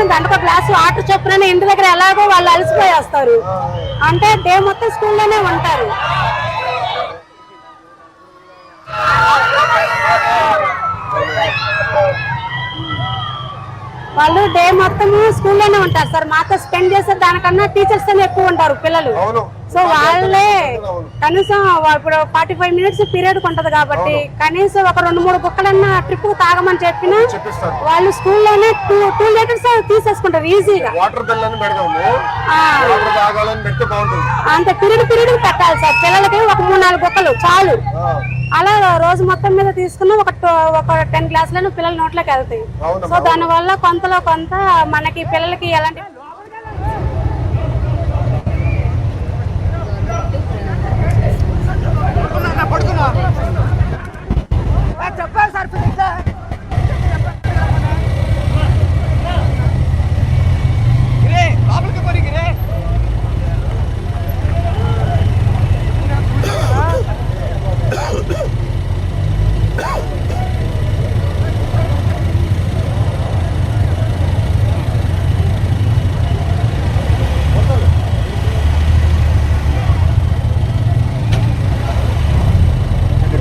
కనీసం గంటకు glass auto చొప్పున ఇంటి దగ్గర ఎలాగో వాళ్ళు అలసిపోయేస్తారు. అంటే డే మొత్తం స్కూల్లోనే ఉంటారు. వాళ్ళు డే మొత్తం స్కూల్లోనే ఉంటారు సార్. మాతో స్పెండ్ చేసే దానికన్నా టీచర్స్ ఎక్కువ ఉంటారు పిల్లలు. సో వాళ్ళే కనీసం ఇప్పుడు ఫార్టీ ఫైవ్ మినిట్స్ పీరియడ్ ఉంటది కాబట్టి కనీసం ఒక రెండు మూడు బుక్కలన్నా ట్రిప్ తాగమని చెప్పినా వాళ్ళు స్కూల్లోనే టూ టూ లీటర్స్ తీసేసుకుంటారు ఈజీగా వాటర్ బిల్ అని అంత పీరియడ్ పీరియడ్ పెట్టాలి సార్. పిల్లలకి ఒక మూడు నాలుగు బుక్కలు చాలు. అలా రోజు మొత్తం మీద తీసుకున్న ఒక ఒక టెన్ క్లాసులను పిల్లల నోట్లోకి వెళ్తాయి. సో దాని వల్ల కొంతలో కొంత మనకి పిల్లలకి ఎలాంటి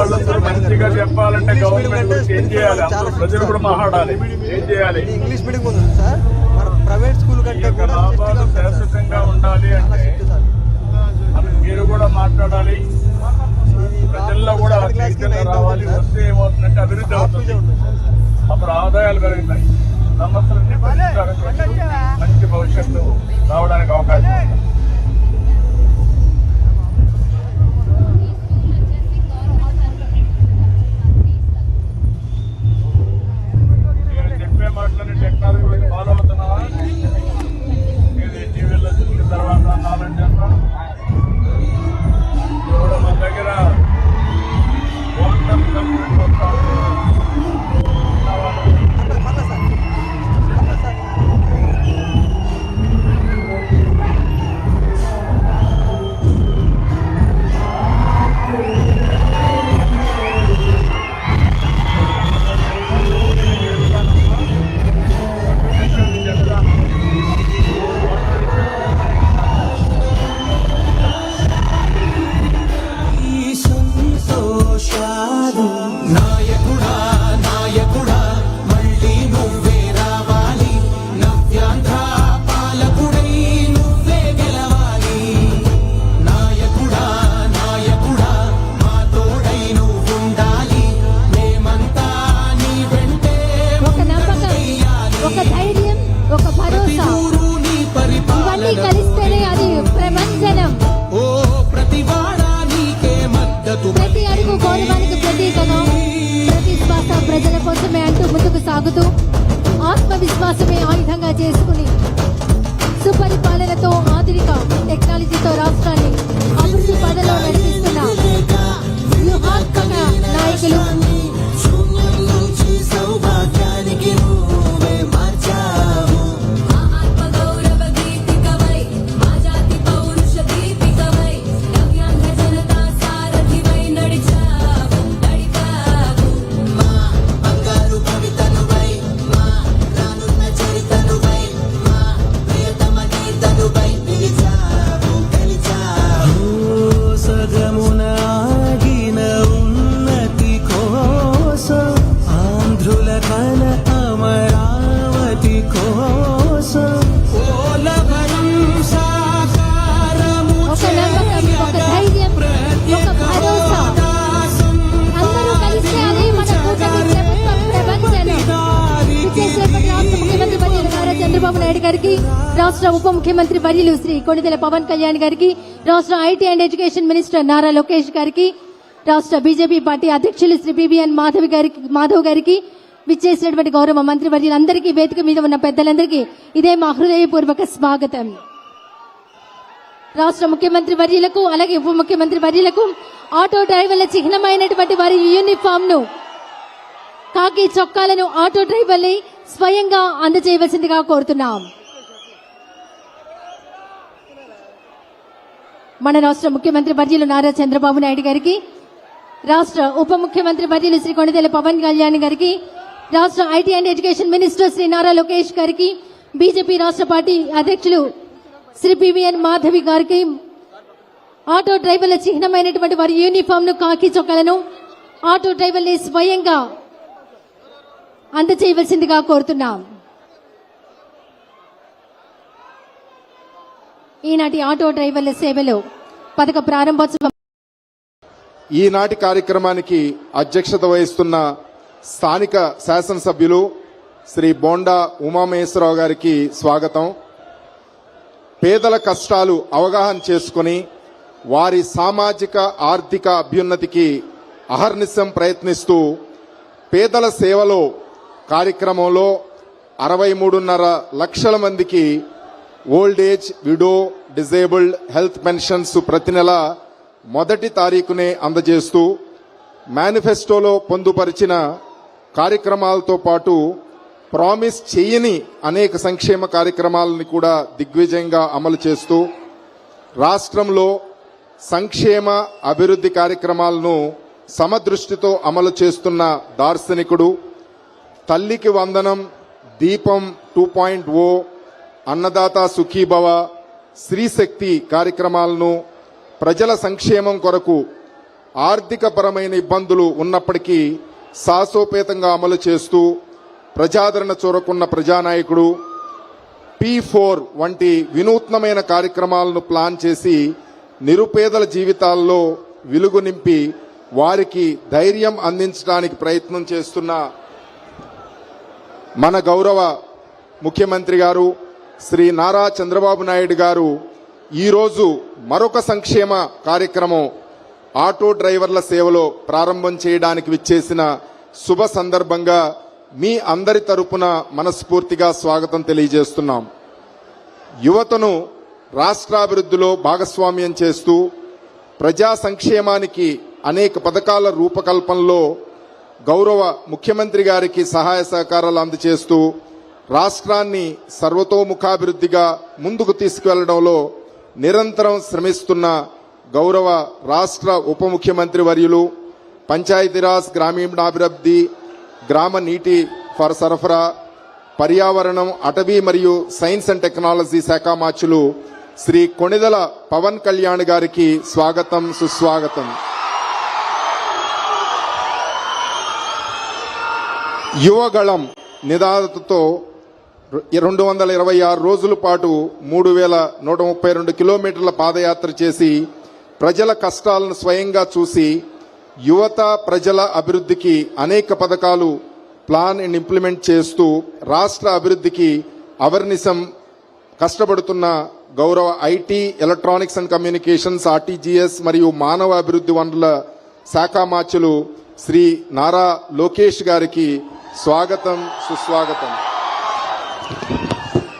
ఆటో వాళ్ళు అసలు మంచిగా చెప్పాలంటే గవర్నమెంట్ ఏం చేయాలి ప్రజలు కూడా మాట్లాడాలి. ఏం చేయాలి? ఇంగ్లీష్ మీడియం ఉంది సార్. ప్రైవేట్ స్కూల్ కంటే కూడా శాశ్వతంగా ఉండాలి అంటే మీరు కూడా మాట్లాడాలి. ప్రతి అడుగు గౌరవానికి ప్రతీకగా ప్రతి శ్వాస ప్రజల కోసమే అంటూ ముందుకు సాగుతూ ఆత్మవిశ్వాసమే ఆయుధంగా చేసుకుని సుపరిపాలనతో ఆధునిక టెక్నాలజీతో రాష్ట్రాన్ని అభివృద్ధి పదలో నడిపిస్తున్న వ్యూహాత్మక నాయకులు గారికి రాష్ట్ర ఉప ముఖ్యమంత్రి వర్యులు శ్రీ కొణిదెల పవన్ కళ్యాణ్ గారికి రాష్ట్ర IT and education minister Nara Lokesh గారికి రాష్ట్ర బీజేపీ పార్టీ అధ్యక్షులు శ్రీ బిబిఎన్ మాధవి గారికి మాధవ్ గారికి విచ్చేసినటువంటి గౌరవ మంత్రి వర్యులందరికీ వేదిక మీద ఉన్న పెద్దలందరికీ ఇదే మా హృదయపూర్వక స్వాగతం. రాష్ట్ర ముఖ్యమంత్రి వర్యులకు అలాగే ఉప ముఖ్యమంత్రి వర్యులకు ఆటో డ్రైవర్ల చిహ్నమైనటువంటి వారి యూనిఫామ్ను కాకి చొక్కాలను ఆటో డ్రైవర్ని స్వయంగా అందజేయవలసిందిగా కోరుతున్నాం. మన రాష్ట్ర ముఖ్యమంత్రి వర్యులు నారా చంద్రబాబు నాయుడు గారికి రాష్ట్ర ఉప ముఖ్యమంత్రి వర్యులు శ్రీ కొణిదెల పవన్ కళ్యాణ్ గారికి రాష్ట్ర IT and education minister Shri Nara Lokesh గారికి బీజేపీ రాష్ట్ర పార్టీ అధ్యక్షులు శ్రీ పివిఎన్ మాధవి గారికి ఆటో డ్రైవర్ల చిహ్నమైనటువంటి వారి యూనిఫామ్ను కాకి చొక్కలను ఆటో డ్రైవర్ని స్వయంగా అందజేయవలసిందిగా కోరుతున్నాం. ఈనాటి ఆటో డ్రైవర్ల సేవలో పథక ప్రారంభోత్సవం. ఈనాటి కార్యక్రమానికి అధ్యక్షత వహిస్తున్న స్థానిక శాసనసభ్యులు శ్రీ బోండా ఉమామహేశ్వరరావు గారికి స్వాగతం. పేదల కష్టాలు అవగాహన చేసుకుని వారి సామాజిక ఆర్థిక అభ్యున్నతికి అహర్నిశం ప్రయత్నిస్తూ పేదల సేవలో కార్యక్రమంలో అరవై మూడున్నర లక్షల మందికి old age widow disabled health pensions ప్రతి నెల మొదటి తారీఖునే అందజేస్తూ మేనిఫెస్టోలో పొందుపరిచిన కార్యక్రమాలతో పాటు ప్రామిస్ చేయని అనేక సంక్షేమ కార్యక్రమాలను కూడా దిగ్విజయంగా అమలు చేస్తూ రాష్ట్రంలో సంక్షేమ అభివృద్ధి కార్యక్రమాలను సమదృష్టితో అమలు చేస్తున్న దార్శనికుడు తల్లికి వందనం దీపం టూ పాయింట్ ఓ అన్నదాత సుఖీభవ స్త్రీశక్తి కార్యక్రమాలను ప్రజల సంక్షేమం కొరకు ఆర్థికపరమైన ఇబ్బందులు ఉన్నప్పటికీ సాహసోపేతంగా అమలు చేస్తూ ప్రజాదరణ చూరకున్న ప్రజానాయకుడు పి ఫోర్ వంటి వినూత్నమైన కార్యక్రమాలను ప్లాన్ చేసి నిరుపేదల జీవితాల్లో వెలుగు నింపి వారికి ధైర్యం అందించడానికి ప్రయత్నం చేస్తున్న మన గౌరవ ముఖ్యమంత్రి గారు శ్రీ నారా చంద్రబాబు నాయుడు గారు ఈరోజు మరొక సంక్షేమ కార్యక్రమం ఆటో డ్రైవర్ల సేవలో ప్రారంభం చేయడానికి విచ్చేసిన శుభ సందర్భంగా మీ అందరి తరపున మనస్ఫూర్తిగా స్వాగతం తెలియజేస్తున్నాం. యువతను రాష్ట్రాభివృద్ధిలో భాగస్వామ్యం చేస్తూ ప్రజా సంక్షేమానికి అనేక పథకాల రూపకల్పనలో గౌరవ ముఖ్యమంత్రి గారికి సహాయ సహకారాలు అందజేస్తూ రాష్ట్రాన్ని సర్వతోముఖాభివృద్ధిగా ముందుకు తీసుకువెళ్ళడంలో నిరంతరం శ్రమిస్తున్న గౌరవ రాష్ట్ర ఉప ముఖ్యమంత్రి వర్యులు పంచాయతీరాజ్ గ్రామీణాభివృద్ధి గ్రామ నీటి ఫర్ సరఫరా పర్యావరణం అటవీ మరియు సైన్స్ అండ్ టెక్నాలజీ శాఖ మార్చులు శ్రీ కొణిదల పవన్ కళ్యాణ్ గారికి స్వాగతం సుస్వాగతం. యువగళం నిదానతతో రెండు వందల ఇరవై ఆరు రోజుల పాటు మూడు వేల నూట ముప్పై రెండు కిలోమీటర్ల పాదయాత్ర చేసి ప్రజల కష్టాలను స్వయంగా చూసి యువత ప్రజల అభివృద్ధికి అనేక పథకాలు ప్లాన్ అండ్ ఇంప్లిమెంట్ చేస్తూ రాష్ట్ర అభివృద్ధికి అవర్నిసం కష్టపడుతున్న గౌరవ IT electronics and communications RTGS మరియు మానవ అభివృద్ధి వనరుల శాఖ మార్చులు శ్రీ నారా లోకేష్ గారికి స్వాగతం సుస్వాగతం. Thank you.